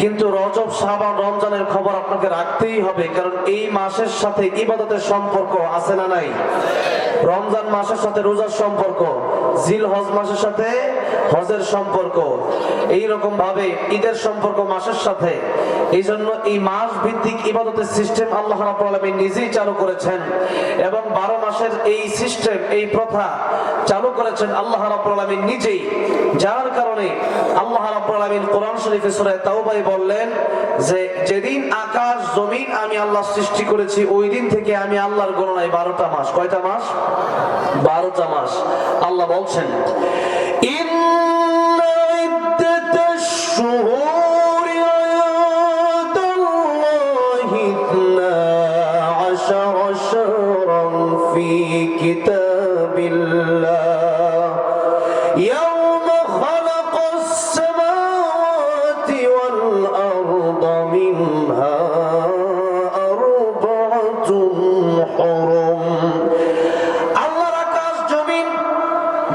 কিন্তু রজব সাবান রমজানের খবর আপনাকে রাখতেই হবে, কারণ এই মাসের সাথে ইবাদতের সম্পর্ক আছে না নাই? রমজান মাসের সাথে রোজার সম্পর্ক জিল হজ মাসের সাথে হজের সম্পর্ক এই রকম ভাবে ঈদের সম্পর্ক মাসের সাথে। এই জন্য এই মাস ভিত্তিক ইবাদতের সিস্টেম আল্লাহ নিজেই চালু করেছেন এবং 12 মাসের এই সিস্টেম, এই প্রথা চালু করেছেন আল্লাহ নিজেই। যার কারণে আল্লাহ কোরআন বললেন যে, যেদিন আকাশ, জমিন আমি আল্লাহ সৃষ্টি করেছি, ওই দিন থেকে আমি আল্লাহর গণনায় 12টা মাস। কয়টা মাস? 12টা মাস। আল্লাহ বলছেন الله يوم خلق السماوات والأرض منها أربعة حرم আল্লাহর আকাশ জমিন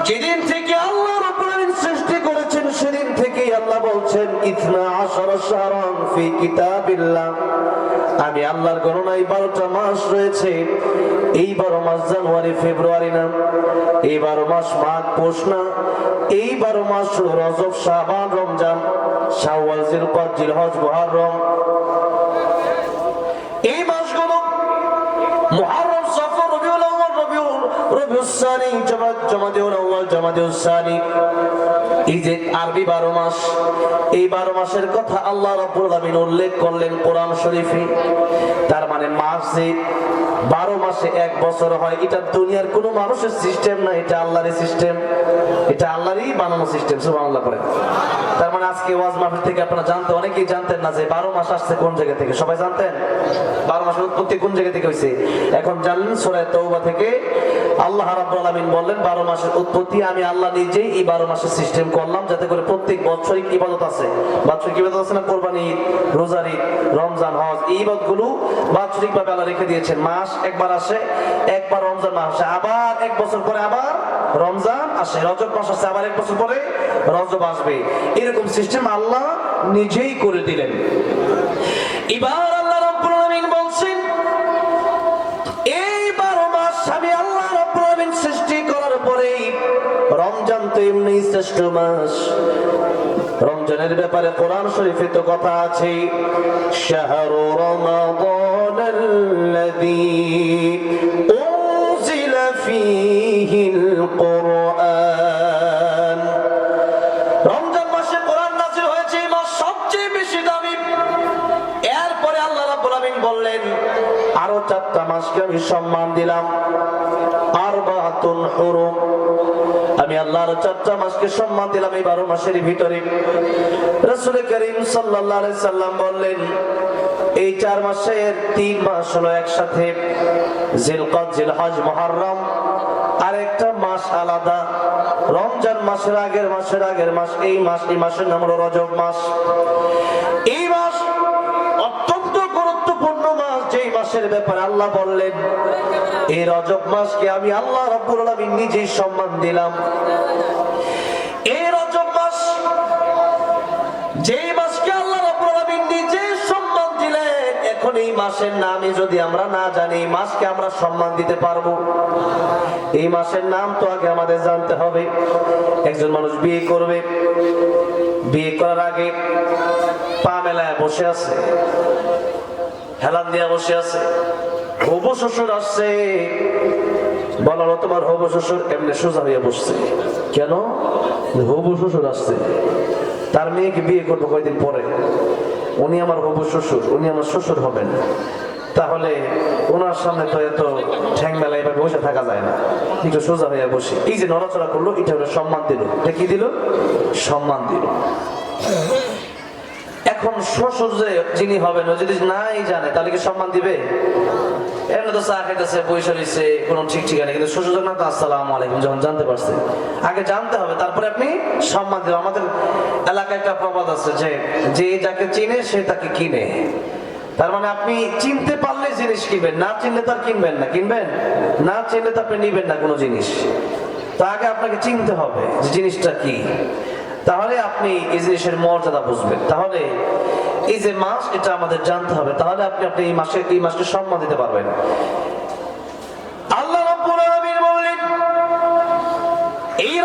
যেদিন থেকে আল্লাহ রাব্বুল আলামিন সৃষ্টি করেছেন সেদিন থেকে আল্লাহ বলছেন ইতনা আশারা শাহরান ফি কিতাবিল্লাহ আমি আল্লাহর গণনায় বারোটা মাস রয়েছে এই বারো মাস জানুয়ারি, ফেব্রুয়ারি না এই বারো মাস মাঘ পৌষ না এই বারো মাস রজব, শাবান, রমজান, শাওয়াল জিলকদ জিলহজ, মুহররম। এই মাসগুলো মুহররম, সফর, রবিউল আউয়াল, রবিউল রবিউস সানি জমা জমাদিউল আউয়াল জমাদিউস সানি। এই যে আরবি বারো মাস, এই বারো মাসের কথা আল্লাহ রাব্বুল আলামিন উল্লেখ করলেন কোরআন শরীফে। তার মানে মাস যে বারো মাসে এক বছর হয়, এটা দুনিয়ার কোনো মানুষের সিস্টেম না, এটা আল্লাহরই সিস্টেম এটা আল্লাহরই বানানো সিস্টেম সুবহানাল্লাহ করে তার মানে আজকে ওয়াজ মাহফিল থেকে আপনারা জানতে, অনেকেই জানতেন না যে বারো মাস আসছে কোন জায়গা থেকে, সবাই জানতেন? বারো মাসের উৎপত্তি কোন জায়গা থেকে হয়েছে? এখন জানলেন সূরা তওবা থেকে, আল্লাহ রাব্বুল আলামিন বললেন, বারো মাসের উৎপত্তি আমি আল্লাহ নিজেই এই বারো মাসের সিস্টেম করলাম, যাতে করে প্রত্যেক বৎসরিক ইবাদত আছে? বাৎসরিক ইবাদত আছে না কোরবানি রোজার রমজান, হজ, এই ইবাদতগুলো বাৎসরিক ভাবে আল্লাহ রেখে দিয়েছেন। মাস একবার আসে, একবার রমজান মাস আসে। আবার এক বছর পরে আবার রমজান আসে। রজব মাস আসে, আবার এক বছর পরে রজব আসবে। এরকম সিস্টেম আল্লাহ নিজেই করে দিলেন। এবার আল্লাহ রাব্বুল আলামিন বলছেন এই বারো মাস আমি আল্লাহ রাব্বুল আলামিন সৃষ্টি করার পরে রমজান তো শ্রেষ্ঠ মাস। রমজানের ব্যাপারে কোরআন শরীফে তো কথা আছে, শাহরু রমাদান আল্লাযী أنزل فيه القرآن রমজান মাসে কোরআন নাযিল হয়েছে, এই মাস সবচেয়ে বেশি দামি। এরপরে আল্লাহ রাব্বুল আলামিন বললেন, আরও চারটা মাসকে আমি সম্মান দিলাম। আমি আল্লাহর চারটা মাসকে সম্মান দিলাম এই বারো মাসের ভিতরে। রসুল করিম সাল্লাম বললেন, এই চার মাসের তিন মাস হলো একসাথে জিলকদ জিলহজ, মুহররম। আর একটা মাস আলাদা। রমজান মাসের আগের মাসের আগের মাস, এই মাস, এই মাসের নাম হলো রজব মাস। এই মাস মাসের ব্যাপারে আল্লাহ বললেন, এই রজব মাসকে আমি আল্লাহ রাব্বুল আলামিন নিজেই সম্মান দিলাম। এই রজব মাস, যেই মাসকে আল্লাহ রাব্বুল আলামিন নিজে সম্মান দিলেন, এখন এই মাসের নামই যদি আমরা না জানি, এই মাসকে আমরা সম্মান দিতে পারব? এই মাসের নাম তো আগে আমাদের জানতে হবে। একজন মানুষ বিয়ে করবে, বিয়ে করার আগে পা মেলায় বসে আছে। হেলান দিয়া বসে আছে। হবু শ্বশুর আসছে। বলালো তোমার হবু শ্বশুর এমনি সোজা হয়ে বসছে? কেন? হবু শ্বশুর আসছে। তার মেয়েকে বিয়ে করব কয়েকদিন পরে। উনি আমার হবু শ্বশুর, উনি আমার শ্বশুর হবেন। তাহলে ওনার সামনে তো এত ঠ্যাং মেলা এভাবে বসে থাকা যায় না। একটু সোজা হয়ে বসে। এই যে নড়াচড়া করল, এটা হলো সম্মান দিল। এটা কি দিল? সম্মান দিল। শ্বশুর যে যিনি হবেন, ও যদি নাই জানে, তাহলে কি সম্মান দিবে? তো কোনো ঠিক আসসালাম জানতে পারছে। আগে জানতে হবে, তারপরে আপনি সম্মান আমাদের এলাকায় একটা প্রবাদ আছে যে যে যাকে চিনে, সে তাকে কিনে। তার মানে আপনি চিনতে পারলে জিনিস কিনবেন, না চিনলে তো আর কিনবেন না। কিনবেন? না চিনলে তো আপনি নিবেন না কোনো জিনিস। তো আগে আপনাকে চিনতে হবে যে জিনিসটা কি। তাহলে আপনি এই জিনিসের মর্যাদা বুঝবেন। তাহলে এই যে মাস, এটা আমাদের জানতে হবে। তাহলে আপনি আপনি এই মাসে, এই মাসকে সম্মান দিতে পারবেন। আল্লাহ বললেন, এই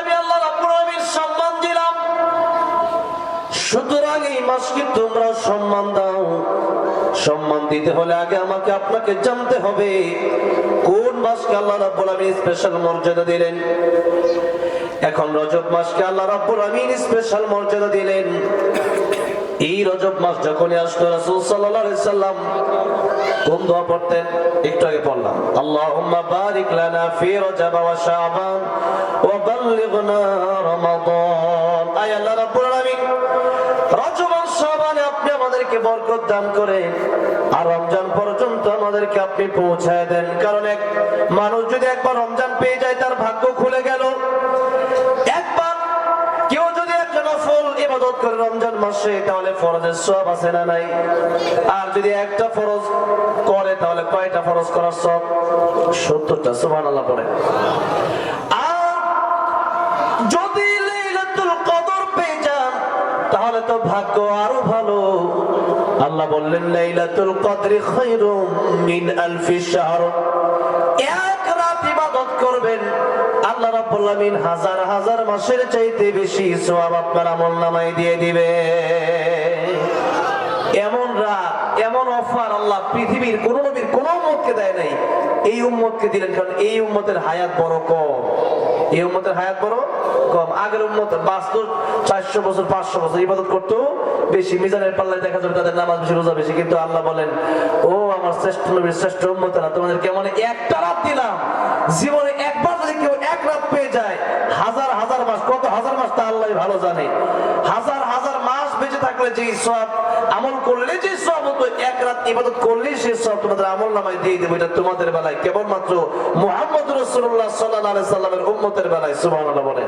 আমি আল্লাহ সম্মান দিলাম। সুতরাং এই মাসকে তোমরা সম্মান দাও। সম্মান দিতে হলে আগে আমাকে আপনাকে জানতে হবে। কোন মাসকে আল্লাহ রাব্বুল আমিন স্পেশাল মর্যাদা দিলেন? এখন রজব মাসকে আল্লাহ রাব্বুল আমিন স্পেশাল মর্যাদা দিলেন। এই রজব মাস যখনই আসলো রাসূল সাল্লাল্লাহু আলাইহি সাল্লাম কোন দোয়া পড়তেন একটু আগে পড়লাম। আল্লাহুম্মা বারিক লানা ফি রজব ওয়া শাবান ওয়া বাল্লিগনা রমাদান। আয় আল্লাহ রাব্বুল আলামিন রজব আর শাবানে আপনি আমাদেরকে বরকত দান করে আর রমজান পর্যন্ত আমাদেরকে আপনি পৌঁছায় দেন। কারণ এক মানুষ যদি একবার রমজান পেয়ে যায়, তার ভাগ্য খুলে গেল একবার কেউ যদি একটা নফল ইবাদত করে রমজান মাসে, তাহলে ফরজের সব আছে না নাই? আর যদি একটা ফরজ করে, তাহলে কয়টা ফরজ করার সব সত্তরটা পড়ে। আর যদি লাইলাতুল কদর পেয়ে তাহলে তো ভাগ্য আরও ভালো। আল্লাহ বললেন মিন আলফি ইবাদত করবেন। আল্লাহ রাব্বুল হাজার হাজার মাসের চাইতে বেশি সওয়াব আপনার আমলনামায় দিয়ে দিবে এমন রাত, এমন অফার আল্লাহ পৃথিবীর কোন নবীর কোন উম্মতকে দেয় নাই। এই উম্মতকে দিলেন কারণ এই উম্মতের হায়াত বড় কম। এই উম্মতের হায়াত বড় কম। আগের উম্মত বাস্তব চারশো বছর, পাঁচশো বছর ইবাদত করতো, বেশি মিজানের পাল্লায় দেখা যাবে তাদের নামাজ বেশি, রোজা বেশি। কিন্তু আল্লাহ বলেন, ও আমার শ্রেষ্ঠ নবীর শ্রেষ্ঠ উম্মতেরা, তোমাদের কেমন একটা রাত দিলাম জীবনে একবার যদি কেউ এক রাত পেয়ে যায়, হাজার হাজার মাস, কত হাজার মাস তা আল্লাহ ভালো জানে। হাজার হাজার মাস বেঁচে থাকলে যে সব আমল করলে যে সব হতো, এক রাত ইবাদত করলে সে সব তোমাদের আমল নামায় দিয়ে দেবো। এটা তোমাদের বেলায়, কেবলমাত্র মোহাম্মদ রসুল্লাহ সাল্লাহ সাল্লামের উম্মতের বেলায়, সুবহানাল্লাহ বলে।